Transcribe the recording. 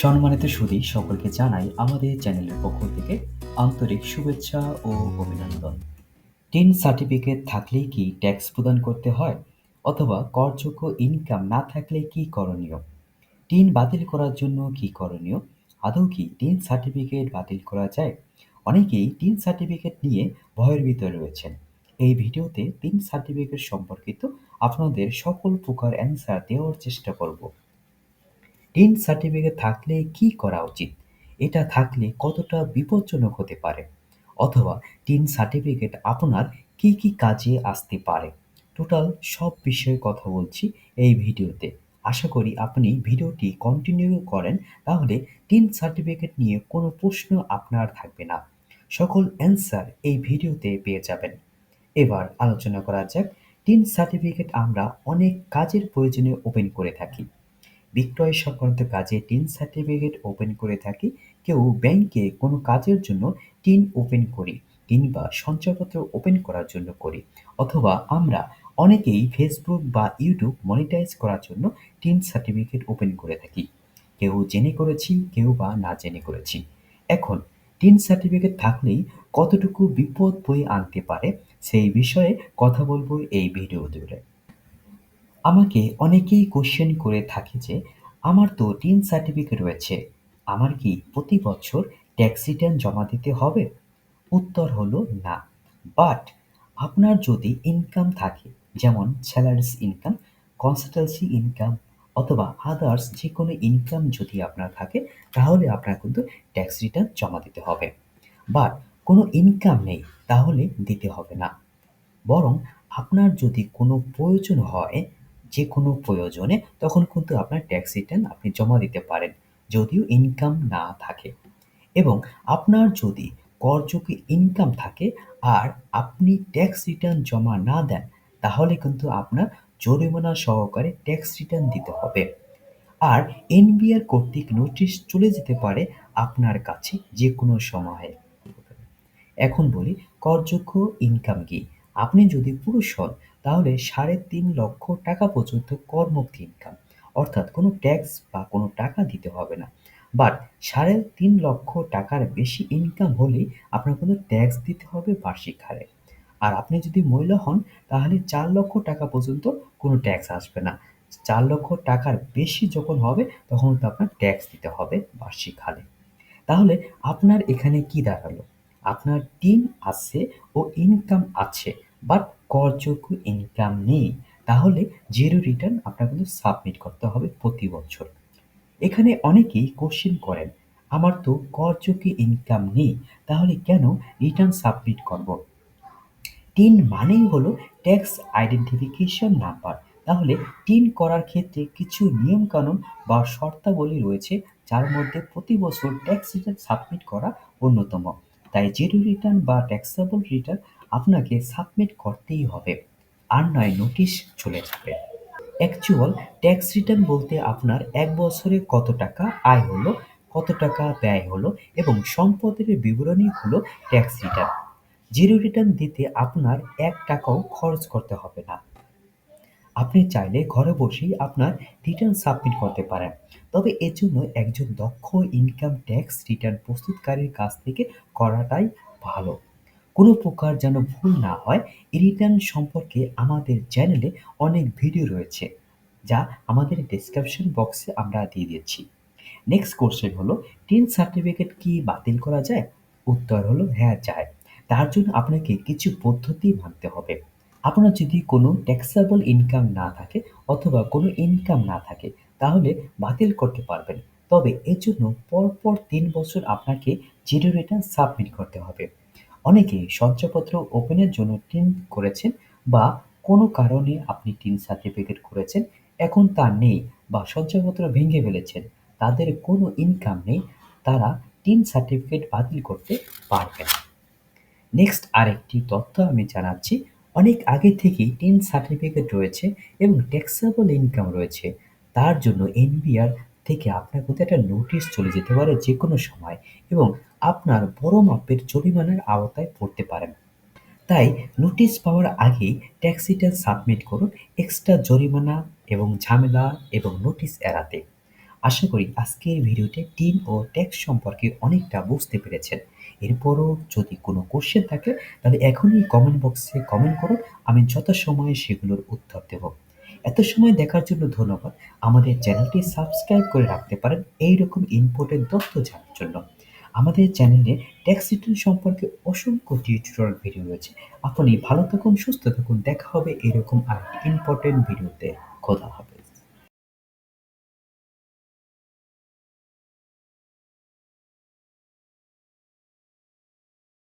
সম্মানিত সুধী, সকলকে জানাই আমাদের চ্যানেলের পক্ষ থেকে আন্তরিক শুভেচ্ছা ও অভিনন্দন। টিন সার্টিফিকেট থাকলেই কি ট্যাক্স প্রদান করতে হয়? অথবা করযোগ্য ইনকাম না থাকলে কি করণীয়? টিন বাতিল করার জন্য কি করণীয়? আদৌ কি টিন সার্টিফিকেট বাতিল করা যায়? অনেকেই টিন সার্টিফিকেট নিয়ে ভয়ের ভিতরে রয়েছেন। এই ভিডিওতে টিন সার্টিফিকেট সম্পর্কিত আপনাদের সকল প্রকার অ্যান্সার দেওয়ার চেষ্টা করব। টিন সার্টিফিকেট থাকলে কি করা উচিত? এটা থাকলে কতটা বিপজ্জনক হতে পারে? অথবা টিন সার্টিফিকেট আপনার কি কি কাজে আসতে পারে? টোটাল সব বিষয়ে কথা বলছি এই ভিডিওতে। আশা করি আপনি ভিডিওটি কন্টিনিউ করেন, তাহলে টিন সার্টিফিকেট নিয়ে কোনো প্রশ্ন আপনার থাকবে না। সকল অ্যান্সার এই ভিডিওতে পেয়ে যাবেন। এবার আলোচনা করা যাক টিন সার্টিফিকেট আমরা অনেক কাজের প্রয়োজনে ওপেন করে থাকি। বিক্রয় সংক্রান্ত কাজে টিন সার্টিফিকেট ওপেন করে থাকি। কেউ ব্যাংকে কোনো কাজের জন্য টিন ওপেন করি কিংবা সঞ্চয়পত্র ওপেন করার জন্য করি। অথবা আমরা অনেকেই ফেসবুক বা ইউটিউব মনিটাইজ করার জন্য টিন সার্টিফিকেট ওপেন করে থাকি। কেউ জেনে করেছি, কেউ বা না জেনে করেছি। এখন, টিন সার্টিফিকেট থাকলেই কতটুকু বিপদ বই আনতে পারে সেই বিষয়ে কথা বলব এই ভিডিও জুড়ে। আমাকে অনেকেই কোশ্চেন করে থাকে যে, আমার তো টিন সার্টিফিকেট রয়েছে, আমার কি প্রতি বছর ট্যাক্স রিটার্ন জমা দিতে হবে? উত্তর হলো, না। বাট আপনার যদি ইনকাম থাকে, যেমন স্যালারিস ইনকাম কনসালটেন্সি ইনকাম অথবা আদার্স যে কোনো ইনকাম যদি আপনার থাকে, তাহলে আপনার কিন্তু ট্যাক্স রিটার্ন জমা দিতে হবে। বাট কোনো ইনকাম নেই, তাহলে দিতে হবে না। বরং আপনার যদি কোনো প্রয়োজন হয় যে কোনো প্রয়োজনে তখন কিন্তু আপনার ট্যাক্স রিটার্ন আপনি জমা দিতে পারেন, যদিও ইনকাম না থাকে। এবং আপনার যদি করযোগ্য ইনকাম থাকে আর আপনি ট্যাক্স রিটার্ন জমা না দেন, তাহলে কিন্তু আপনার জরিমানা সহকারে ট্যাক্স রিটার্ন দিতে হবে। আর এনবিআর কর্তৃক নোটিশ চলে যেতে পারে আপনার কাছে যে কোনো সময়ে। এখন বলি, করযোগ্য ইনকাম কি? আপনি যদি পুরুষ হন তাহলে সাড়ে তিন লক্ষ টাকা পর্যন্ত করমুক্ত ইনকাম অর্থাৎ কোনো ট্যাক্স বা কোনো টাকা দিতে হবে না। বাট সাড়ে তিন লক্ষ টাকার বেশি ইনকাম হলেই আপনার কিন্তু ট্যাক্স দিতে হবে বার্ষিক হারে। আর আপনি যদি মহিলা হন, তাহলে চার লক্ষ টাকা পর্যন্ত কোনো ট্যাক্স আসবে না। চার লক্ষ টাকার বেশি যখন হবে, তখন তো আপনার ট্যাক্স দিতে হবে বার্ষিক হারে। তাহলে আপনার এখানে কি দাঁড়াল? আপনার টিন আছে ও ইনকাম আছে বাট করযোগ্য ইনকাম নেই, তাহলে জিরো রিটার্ন আপনার কিন্তু সাবমিট করতে হবে প্রতি বছর। এখানে অনেকেই কোশ্চেন করেন, আমার তো করযোগ্য ইনকাম নেই, তাহলে কেন রিটার্ন সাবমিট করব? টিন মানেই হলো ট্যাক্স আইডেন্টিফিকেশন নাম্বার তাহলে টিন করার ক্ষেত্রে কিছু নিয়মকানুন বা শর্তাবলী রয়েছে, যার মধ্যে প্রতি বছর ট্যাক্স রিটার্ন সাবমিট করা অন্যতম। তাই জিরো রিটার্ন বা ট্যাক্সেবল রিটার্ন আপনাকে সাবমিট করতেই হবে। আর নয় নোটিশ চলে যাবে। অ্যাকচুয়াল ট্যাক্স রিটার্ন বলতে আপনার এক বছরে কত টাকা আয় হলো, কত টাকা ব্যয় হলো এবং সম্পদের বিবরণী হলো ট্যাক্স রিটার্ন জিরো রিটার্ন দিতে আপনার এক টাকাও খরচ করতে হবে না। আপনি চাইলে ঘরে বসেই আপনার রিটার্ন সাবমিট করতে পারেন। তবে এর জন্য একজন দক্ষ ইনকাম ট্যাক্স রিটার্ন প্রস্তুতকারীর কাছ থেকে করাটাই ভালো। কোনো প্রকার যেন ভুল না হয় রিটার্ন সম্পর্কে আমাদের চ্যানেলে অনেক ভিডিও রয়েছে, যা আমাদের ডিসক্রিপশন বক্সে আমরা দিয়ে দিচ্ছি নেক্সট কোশ্চেন হলো টিন সার্টিফিকেট কি বাতিল করা যায়? উত্তর হলো হ্যাঁ যায়। তার জন্য আপনাকে কিছু পদ্ধতি মানতে হবে। আপনার যদি কোনো ট্যাক্সেবল ইনকাম না থাকে অথবা কোনো ইনকাম না থাকে, তাহলে বাতিল করতে পারবেন তবে এর জন্য পরপর তিন বছর আপনাকে জিরো রিটার্ন সাবমিট করতে হবে অনেকে সঞ্চয়পত্র ওপেনের জন্য টিন করেছেন বা কোনো কারণে আপনি টিন সার্টিফিকেট করেছেন, এখন তা নেই বা সঞ্চয়পত্র ভেঙে ফেলেছেন, তাদের কোনো ইনকাম নেই, তারা টিন সার্টিফিকেট বাতিল করতে পারবেন। নেক্সট আরেকটি তথ্য আমি জানাচ্ছি অনেক আগে থেকেই টিন সার্টিফিকেট রয়েছে এবং ট্যাক্সেবল ইনকাম রয়েছে। তার জন্য এনবিআর থেকে আপনার কিন্তু একটা নোটিশ চলে যেতে পারে যে কোনো সময় এবং আপনার বড় মাপের জরিমানার আওতায় পড়তে পারেন। তাই নোটিশ পাওয়ার আগেই ট্যাক্স রিটার্ন সাবমিট করুন এক্সট্রা জরিমানা এবং ঝামেলা এবং নোটিশ এড়াতে। আশা করি আজকের ভিডিওতে টিম ও ট্যাক্স সম্পর্কে অনেকটা বুঝতে পেরেছেন। এরপরও যদি কোনো কোশ্চেন থাকে, তাহলে এখনই কমেন্ট বক্সে কমেন্ট করুন, আমি যথাসময়ে সেগুলোর উত্তর দেব। এত সময় দেখার জন্য ধন্যবাদ। আমাদের চ্যানেলটি সাবস্ক্রাইব করে রাখতে পারেন এই রকম ইম্পর্টেন্ট তথ্য জানার জন্য। আমাদের চ্যানেলে ট্যাক্স রিটার্ন সম্পর্কে অসংখ্য টিউটোরিয়াল ভিডিও রয়েছে। আপনি ভালো থাকুন, সুস্থ থাকুন, দেখা হবে এরকম আর ইম্পর্টেন্ট ভিডিওতে খোদা হবে